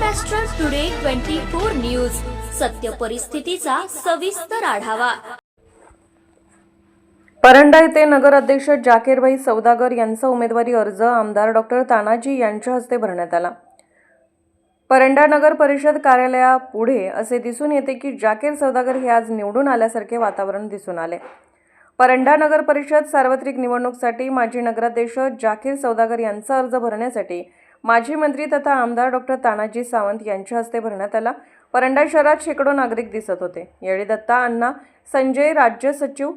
Maharashtra today twenty four news सत्य परिस्थितीचा सविस्तर आढावा. परंडा येथे नगराध्यक्ष जाकीरभाई सौदागर यांचा उमेदवारी अर्ज आमदार डॉक्टर तानाजी यांच्या हस्ते भरण्यात आला. परंडा नगर परिषद कार्यालयापुढे असे दिसून येते की जाकीर सौदागर हे आज निवडून आल्यासारखे वातावरण दिसून आले. परंडा नगर परिषद सार्वत्रिक निवडणूकसाठी माजी नगराध्यक्ष जाकीर सौदागर यांचा अर्ज भरण्यासाठी माजी मंत्री तथा आमदार डॉक्टर तानाजी सावंत यांच्या हस्ते भरण्यात आला. परंडा शहरात शेकडो नागरिक दिसत होते. यावेळी दत्ता अण्णा संजय राज्य सचिव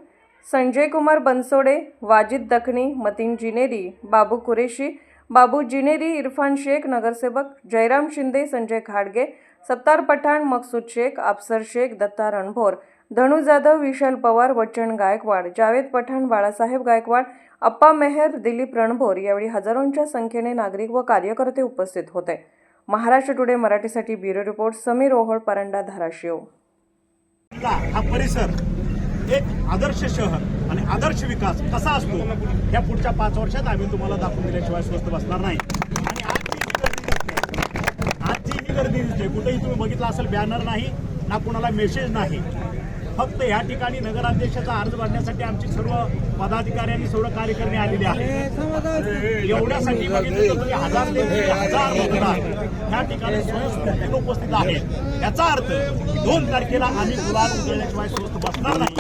संजय कुमार बनसोडे वाजिद दखनी मतीन जिनेरी बाबू कुरेशी बाबू जिनेरी इरफान शेख नगरसेवक जयराम शिंदे संजय खाडगे सत्तार पठाण मकसूद शेख अफसर शेख दत्ता रणभोर धनु जाधव विशाल पवार वचन गायकवाड जावेद पठाण बाळासाहेब गायकवाड अप्पा मेहर दिलीप रणभोर यावेळी हजारोंच्या संख्येने नागरिक व कार्यकर्ते उपस्थित होते. महाराष्ट्र टुडे मराठीसाठी ब्युरो रिपोर्ट समीर ओहोळ परंडा धाराशिव. हा परिसर एक आदर्श शहर आणि आदर्श विकास कसा असतो या पुढच्या पाच वर्षात आम्ही तुम्हाला दाखवून दिल्याशिवाय स्वस्त बसणार नाही. आणि आजची ही गर्दी दिसते कुठेही तुम्ही बघितलं असेल बॅनर नाही ना कुणाला मेसेज नाही. फक्त या ठिकाणी नगराध्यक्षाचा अर्ज भरण्यासाठी आमची सर्व पदाधिकारी आणि सर्व कार्यकर्ते आलेले आहेत एवढ्यासाठी बघितलं तर तुम्ही हजार ते दीड हजार मतदार या ठिकाणी स्वयंस्फूर्तीने उपस्थित आहेत याचा अर्थ दोन तारखेला आम्ही गुलाल उजळल्याशिवाय स्वस्त बसणार नाही